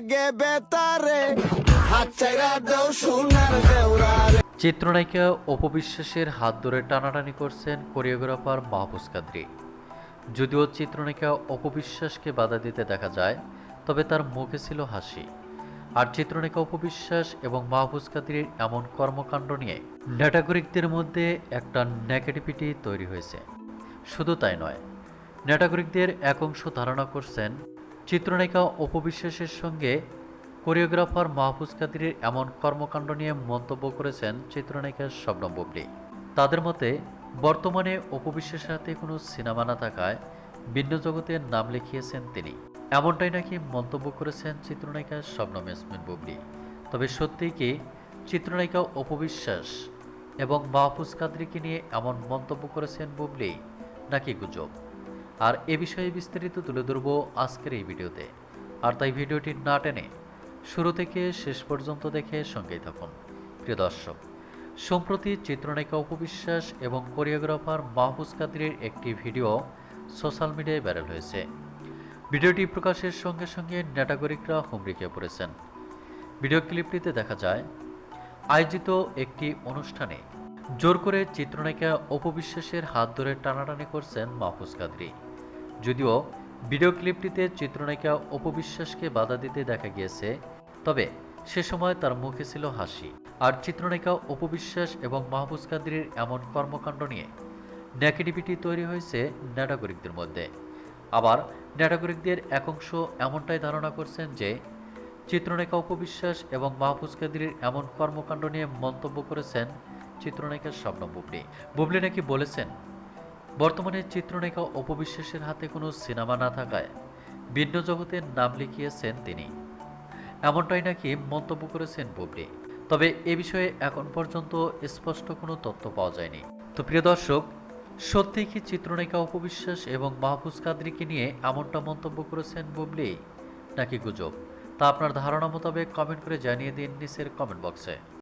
লাগে বেতারে। হাত চাইরা দেও, সোনার দেওরারে। চিত্রনায়িকা অপবিশ্বাসের হাত ধরে টানাটানি করছেন কোরিওগ্রাফার মাহফুজ কাদরি। যদিও চিত্রনায়িকা অপবিশ্বাসকে বাধা দিতে দেখা যায়, তবে তার মুখে ছিল হাসি। আর চিত্রনায়িকা অপবিশ্বাস এবং মাহফুজ কাদরির এমন কর্মকাণ্ড নিয়ে নেটাগরিকদের মধ্যে একটা নেগেটিভিটি তৈরি হয়েছে। শুধু তাই নয়, নেটাগরিকদের এক অংশ ধারণা করছেন চিত্রনায়িকা অপবিশ্বাসের সঙ্গে কোরিওগ্রাফার মাহফুজ কাদিরের এমন কর্মকাণ্ড নিয়ে মন্তব্য করেছেন চিত্রনায়িকা শবনম বুবলি। তাদের মতে, বর্তমানে অপবিশ্বাসের হাতে কোনো সিনেমা না থাকায় ভিন্ন জগতের নাম লিখিয়েছেন তিনি। এমনটাই নাকি মন্তব্য করেছেন চিত্রনায়িকা শবনম ইয়াসমিন বুবলি। তবে সত্যিই কি চিত্রনায়িকা অপবিশ্বাস এবং মাহফুজ কাদরিকে নিয়ে এমন মন্তব্য করেছেন বুবলি নাকি গুজব? আর এ বিষয়ে বিস্তারিত তুলে ধরব আজকের এই ভিডিওতে। আর তাই ভিডিওটি না টেনে শুরু থেকে শেষ পর্যন্ত দেখে সঙ্গেই থাকুন। প্রিয় দর্শক, সম্প্রতি চিত্রনায়িকা উপবিশ্বাস এবং কোরিওগ্রাফার মাহফুজ কাদিরের একটি ভিডিও সোশ্যাল মিডিয়ায় ভাইরাল হয়েছে। ভিডিওটি প্রকাশের সঙ্গে সঙ্গে নেটাগরিকরা হুমড়িকে পড়েছেন। ভিডিও ক্লিপটিতে দেখা যায়, আয়োজিত একটি অনুষ্ঠানে জোর করে চিত্রনায়িকা অপবিশ্বাসের হাত ধরে টানাটানি করছেন মাহফুজ কাদরি। যদিও ভিডিও ক্লিপটিতে চিত্রনায়িকা অপবিশ্বাসকে বাধা দিতে দেখা গিয়েছে, তবে সে সময় তার মুখে ছিল হাসি। আর চিত্রনায়িকা অপবিশ্বাস এবং মাহফুজ কাদরির এমন কর্মকাণ্ড নিয়ে নেগেটিভিটি তৈরি হয়েছে নেটাগরিকদের মধ্যে। আবার নেটাগরিকদের এক অংশ এমনটাই ধারণা করছেন যে, চিত্রনায়িকা উপবিশ্বাস এবং মাহফুজ কাদিরের এমন কর্মকাণ্ড নিয়ে মন্তব্য করেছেন চিত্রনায়িকা স্বপ্ন বুবলি। বুবলি নাকি বলেছেন বর্তমানে চিত্রনায়িকা অপবিশ্বাসের হাতে কোনো সিনেমা না থাকায় ভিন্ন জগতের নাম লিখিয়েছেন তিনি। এমনটাই নাকি মন্তব্য করেছেন বুবলি। তবে এ বিষয়ে এখন পর্যন্ত স্পষ্ট কোনো তথ্য পাওয়া যায়নি। তো প্রিয় দর্শক, সত্যিই কি চিত্রনায়িকা অপবিশ্বাস এবং মাহফুজ কাদরিকে নিয়ে এমনটা মন্তব্য করেছেন বুবলি? নাকি গুজব? তা আপনার ধারণা মোতাবেক কমেন্ট করে জানিয়ে দিন নিচের কমেন্ট বক্সে।